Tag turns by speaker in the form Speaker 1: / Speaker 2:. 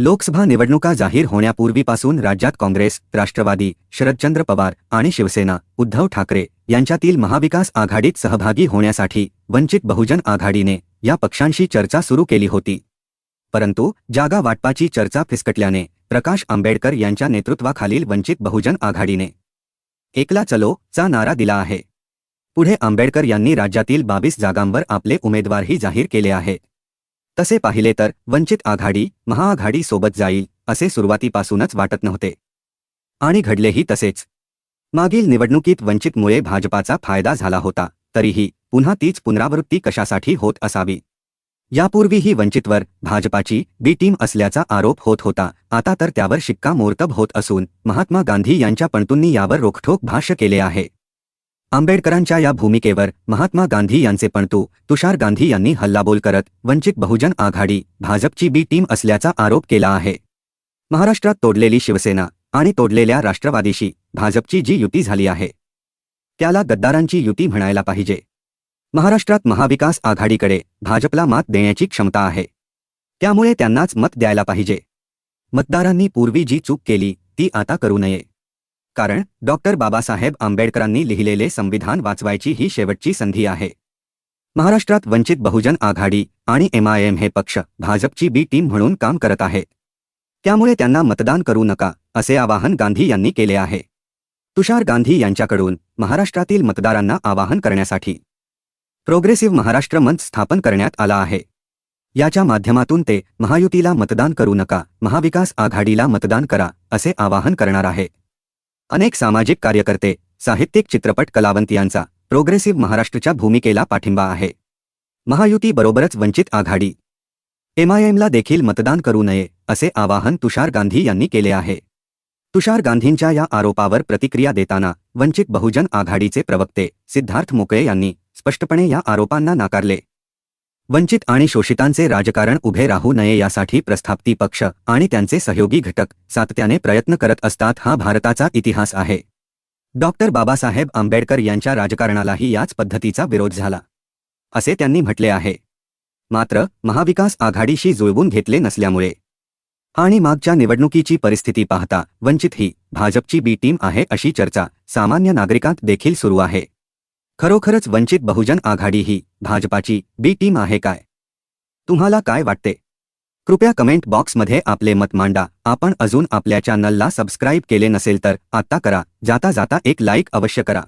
Speaker 1: लोकसभा निवडणुका जाहीर होण्यापूर्वीपासून राज्यात काँग्रेस राष्ट्रवादी शरदचंद्र पवार आणि शिवसेना उद्धव ठाकरे यांच्यातील महाविकास आघाडीत सहभागी होण्यासाठी वंचित बहुजन आघाडीने या पक्षांशी चर्चा सुरू केली होती. परंतु जागा वाटपाची चर्चा फिसकटल्याने प्रकाश आंबेडकर यांच्या नेतृत्वाखालील वंचित बहुजन आघाडीने एकला चलो चा नारा दिला आहे. पुढे आंबेडकर यांनी राज्यातील बावीस जागांवर आपले उमेदवारही जाहीर केले आहेत. तसे पाहिले तर वंचित आघाडी महाआघाडी सोबत जाईल असे सुरुवातीपासूनच वाटत नव्हते. आणि घडलेही तसेच. मागील निवडणुकीत वंचितमुळे भाजपाचा फायदा झाला होता तरीही पुन्हा तीच पुनरावृत्ती कशासाठी होत असावी? यापूर्वीही वंचितवर भाजपाची बी टीम असल्याचा आरोप होत होता आता तर त्यावर शिक्कामोर्तब होत असून महात्मा गांधी यांच्या पणतूंनी यावर रोखठोक भाष्य केले आहे. आंबेडकरांच्या या भूमिकेवर महात्मा गांधी यांचे पणतू तुषार गांधी यांनी हल्लाबोल करत वंचित बहुजन आघाडी भाजपची बी टीम असल्याचा आरोप केला आहे. महाराष्ट्रात तोडलेली शिवसेना आणि तोडलेल्या राष्ट्रवादीशी भाजपची जी युती झाली आहे त्याला गद्दारांची युती म्हणायला पाहिजे. महाराष्ट्रात महाविकास आघाडीकडे भाजपला मात देण्याची क्षमता आहे. त्यामुळे त्यांनाच मत द्यायला पाहिजे. मतदारांनी पूर्वी जी चूक केली ती आता करू नये. कारण डॉक्टर बाबासाहेब आंबेडकरांनी लिहिलेले संविधान वाचवायची ही शेवटची संधी आहे. महाराष्ट्रात वंचित बहुजन आघाडी आणि एमआयएम हे पक्ष भाजपची बी टीम म्हणून काम करत आहे. त्यामुळे त्यांना मतदान करू नका असे आवाहन गांधी यांनी केले आहे. तुषार गांधी यांच्याकडून महाराष्ट्रातील मतदारांना आवाहन करण्यासाठी प्रोग्रेसिव्ह महाराष्ट्र मंच स्थापन करण्यात आला आहे. याच्या माध्यमातून ते महायुतीला मतदान करू नका महाविकास आघाडीला मतदान करा असे आवाहन करणार आहे. अनेक सामाजिक कार्यकर्ते साहित्यिक चित्रपट कलावंत यांचा प्रोग्रेसिव्ह महाराष्ट्रच्या भूमिकेला पाठिंबा आहे. महायुती बरोबरच वंचित आघाडी. एमआयएमला देखील मतदान करू नये असे आवाहन तुषार गांधी यांनी केले आहे. तुषार गांधींच्या या आरोपावर प्रतिक्रिया देताना वंचित बहुजन आघाडीचे प्रवक्ते सिद्धार्थ मोकळे यांनी स्पष्टपणे या आरोपांना नाकारले. वंचित आणि शोषितांचे राजकारण उभे राहू नये यासाठी प्रस्थापती पक्ष आणि त्यांचे सहयोगी घटक सातत्याने प्रयत्न करत असतात हा भारताचा इतिहास आहे. डॉक्टर बाबासाहेब आंबेडकर यांच्या राजकारणालाही याच पद्धतीचा विरोध झाला. असे त्यांनी म्हटले आहे. मात्र महाविकास आघाडीशी जुळवून घेतले नसल्यामुळे आणि मागच्या निवडणुकीची परिस्थिती पाहता वंचित ही भाजपची बी टीम आहे अशी चर्चा सामान्य नागरिकांत देखील सुरू आहे. खरोखरच वंचित बहुजन आघाडी ही भाजपाची बी टीम आहे काय? तुम्हाला काय वाटते? कृपया कमेंट बॉक्समध्ये आपले मत मांडा. आपण अजून आपल्या चॅनलला सबस्क्राईब केले नसेल तर आत्ता करा. जाता जाता एक लाईक अवश्य करा.